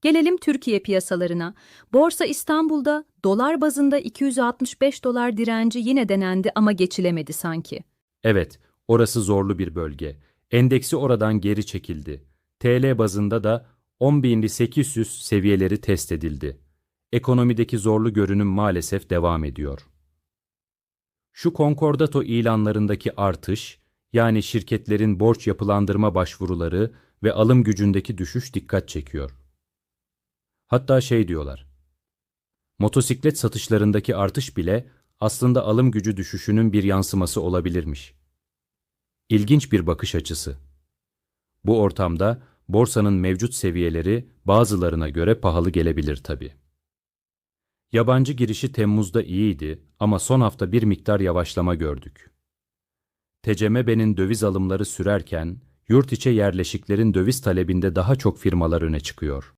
Gelelim Türkiye piyasalarına. Borsa İstanbul'da dolar bazında 265 dolar direnci yine denendi ama geçilemedi sanki. Evet, orası zorlu bir bölge. Endeksi oradan geri çekildi. TL bazında da 10.800 seviyeleri test edildi. Ekonomideki zorlu görünüm maalesef devam ediyor. Şu konkordato ilanlarındaki artış, yani şirketlerin borç yapılandırma başvuruları ve alım gücündeki düşüş dikkat çekiyor. Hatta şey diyorlar. Motosiklet satışlarındaki artış bile aslında alım gücü düşüşünün bir yansıması olabilirmiş. İlginç bir bakış açısı. Bu ortamda borsanın mevcut seviyeleri bazılarına göre pahalı gelebilir tabii. Yabancı girişi Temmuz'da iyiydi ama son hafta bir miktar yavaşlama gördük. TCMB'nin döviz alımları sürerken yurt içe yerleşiklerin döviz talebinde daha çok firmalar öne çıkıyor.